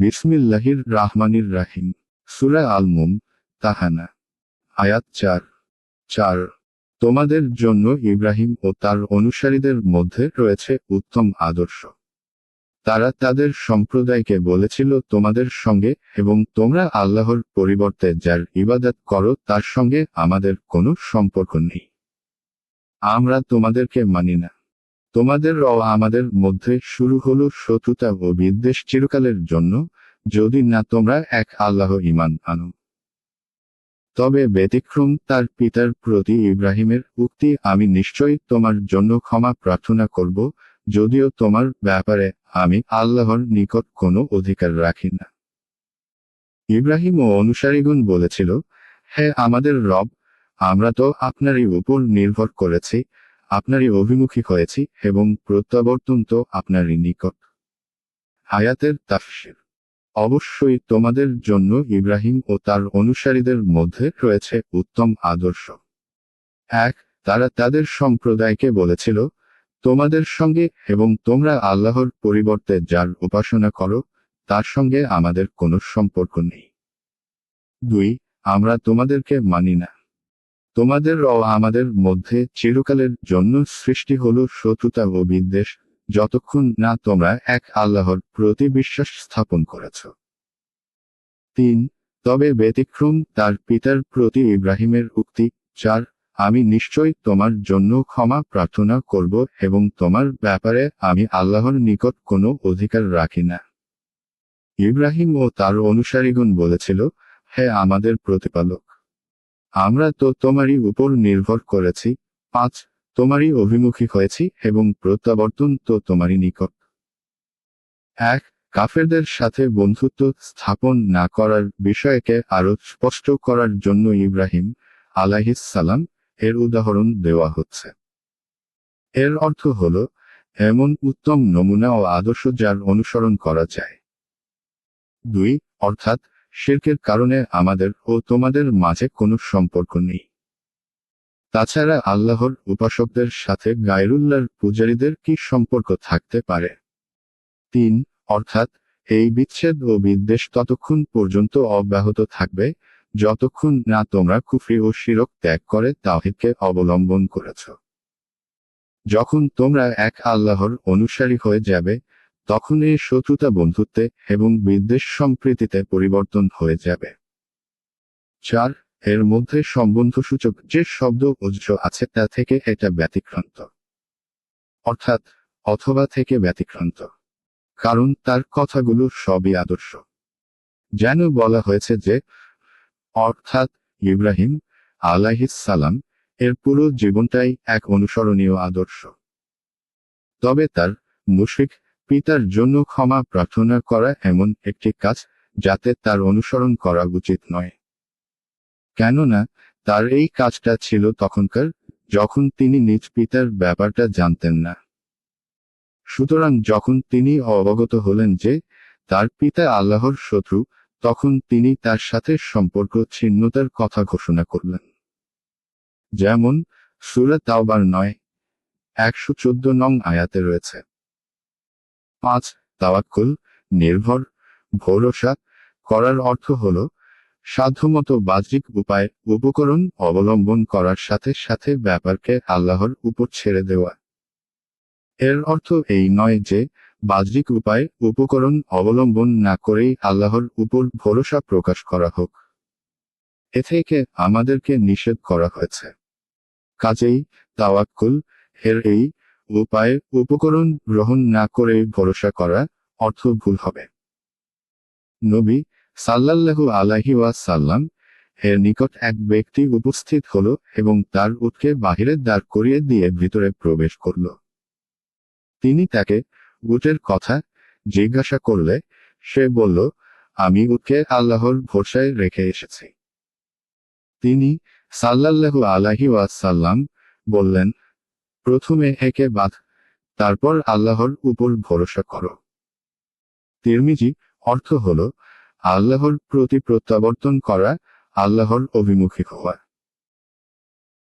বিসমিল্লাহির রাহমানির রাহিম। সুরা আল মুম তাহানা। আয়াত চার। চার। তোমাদের জন্য ইব্রাহিম ও তার অনুসারীদের মধ্যে রয়েছে উত্তম আদর্শ। তারা তাদের সম্প্রদায়কে বলেছিল তোমাদের সঙ্গে এবং তোমরা আল্লাহর পরিবর্তে যার ইবাদত করো তার সঙ্গে আমাদের কোনো সম্পর্ক নেই। আমরা তোমাদেরকে মানি না। তোমাদের ও আমাদের মধ্যে শুরু হলো শত্রুতা ও বিদ্বেষ চিরকালের জন্য, যদি না তোমরা এক আল্লাহ ইমান আনো। তবে ব্যতিক্রম তার পিতার প্রতি ইব্রাহিমের উক্তি, আমি নিশ্চয়ই তোমার জন্য ক্ষমা প্রার্থনা করব, যদিও তোমার ব্যাপারে আমি আল্লাহর নিকট কোনো অধিকার রাখি না। ইব্রাহিম ও অনুসারীগণ বলেছিল হ্যাঁ আমাদের রব, আমরা তো আপনারই উপর নির্ভর করেছি আপনারই অভিমুখী হয়েছি এবং প্রত্যাবর্তন তো আপনারই নিকট। হায়াতের তাফসির। অবশ্যই তোমাদের জন্য ইব্রাহিম ও তার অনুসারীদের মধ্যে রয়েছে উত্তম আদর্শ। এক, তারা তাদের সম্প্রদায়কে বলেছিল, তোমাদের সঙ্গে এবং তোমরা আল্লাহর পরিবর্তে যার উপাসনা করো, তার সঙ্গে আমাদের কোনো সম্পর্ক নেই। দুই, আমরা তোমাদেরকে মানি না। তোমাদের ও আমাদের মধ্যে চিরকালের জন্য সৃষ্টি হলো শত্রুতা ও বিদ্বেষ, যতক্ষণ না তোমরা এক আল্লাহর প্রতি বিশ্বাস স্থাপন করেছ। তিন, তবে ব্যতিক্রম তার পিতার প্রতি ইব্রাহিমের উক্তি। চার, আমি নিশ্চয় তোমার জন্য ক্ষমা প্রার্থনা করব এবং তোমার ব্যাপারে আমি আল্লাহর নিকট কোনো অধিকার রাখি না। ইব্রাহিম ও তার অনুসারীগণ বলেছিল, হে আমাদের প্রতিপালক! আমরা তো তোমারই উপর নির্ভর করেছি। পাঁচ, তোমারই অভিমুখী হয়েছি এবং প্রত্যাবর্তন তো তোমারই নিকট। এক, কাফেরদের সাথে বন্ধুত্ব স্থাপন না করার বিষয়কে আরও স্পষ্ট করার জন্য ইব্রাহিম সালাম এর উদাহরণ দেওয়া হচ্ছে। এর অর্থ হল, এমন উত্তম নমুনা ও আদর্শ যার অনুসরণ করা যায়। দুই, অর্থাৎ শির্কের কারণে আমাদের ও তোমাদের মাঝে কোনো সম্পর্ক নেই। তাছাড়া আল্লাহর উপাসকদের সাথে গায়রুল্লাহর পূজারীদের কি সম্পর্ক থাকতে পারে? তিন, অর্থাৎ এই বিচ্ছেদ ও বিদ্বেষ ততক্ষণ পর্যন্ত অব্যাহত থাকবে, যতক্ষণ না তোমরা কুফরি ও শিরক ত্যাগ করে তাহিদকে অবলম্বন করেছ। যখন তোমরা এক আল্লাহর অনুসারী হয়ে যাবে তখন এই শত্রুতা বন্ধুত্বে এবং বিদ্বেষ সম্প্রীতিতে পরিবর্তন হয়ে যাবে। চার, এর মধ্যে সম্বন্ধসূচক যে শব্দ উজ্জ আছে তা থেকে এটা ব্যতিক্রান্ত। অর্থাৎ, অথবা থেকে ব্যতিক্রান্ত। কারণ তার কথাগুলো সবই আদর্শ। যেন বলা হয়েছে যে, অর্থাৎ ইব্রাহিম সালাম এর পুরো জীবনটাই এক অনুসরণীয় আদর্শ। তবে তার মুশিক পিতার জন্য ক্ষমা প্রার্থনা করা এমন একটি কাজ, যাতে তার অনুসরণ করা উচিত নয়। কেননা, তার এই কাজটা ছিল তখনকার, যখন তিনি নিজ পিতার ব্যাপারটা জানতেন না। সুতরাং যখন তিনি অবগত হলেন যে, তার পিতা আল্লাহর শত্রু, তখন তিনি তার সাথে সম্পর্ক ছিন্নতার কথা ঘোষণা করলেন। যেমন, সুরা তাওবার নয়, একশো চোদ্দ নং আয়াতে রয়েছে। পাঁচ, তাওয়াক্কুল, নির্ভর, ভরসা, করার অর্থ হল সাধ্যমতো বাহ্যিক উপায়, উপকরণ অবলম্বন করার সাথে সাথে ব্যাপারকে আল্লাহর উপর ছেড়ে দেওয়া। এর অর্থ এই নয় যে বাহ্যিক উপায়, উপকরণ অবলম্বন না করেই আল্লাহর উপর ভরসা প্রকাশ করা হোক। এ থেকে আমাদেরকে নিষেধ করা হয়েছে। কাজেই তাওয়াক্কুল, এর এই উপায় উপকরণ গ্রহণ না করে ভরসা করা অর্থ ভুল হবে। নবী সাল্লাল্লাহু আলাহি সাল্লাম এর নিকট এক ব্যক্তি উপস্থিত হলো এবং তার উটকে বাহিরে দাঁড় করিয়ে দিয়ে ভিতরে প্রবেশ করল। তিনি তাকে উটের কথা জিজ্ঞাসা করলে সে বলল, আমি উটকে আল্লাহর ভরসায় রেখে এসেছি। তিনি সাল্লাল্লাহু আলাহি সাল্লাম বললেন প্রথমে একে বাঁধ, তারপর আল্লাহর উপর ভরসা করো। তিরমিজি অর্থ হল, আল্লাহর প্রতি প্রত্যাবর্তন করা, আল্লাহর অভিমুখী হওয়া।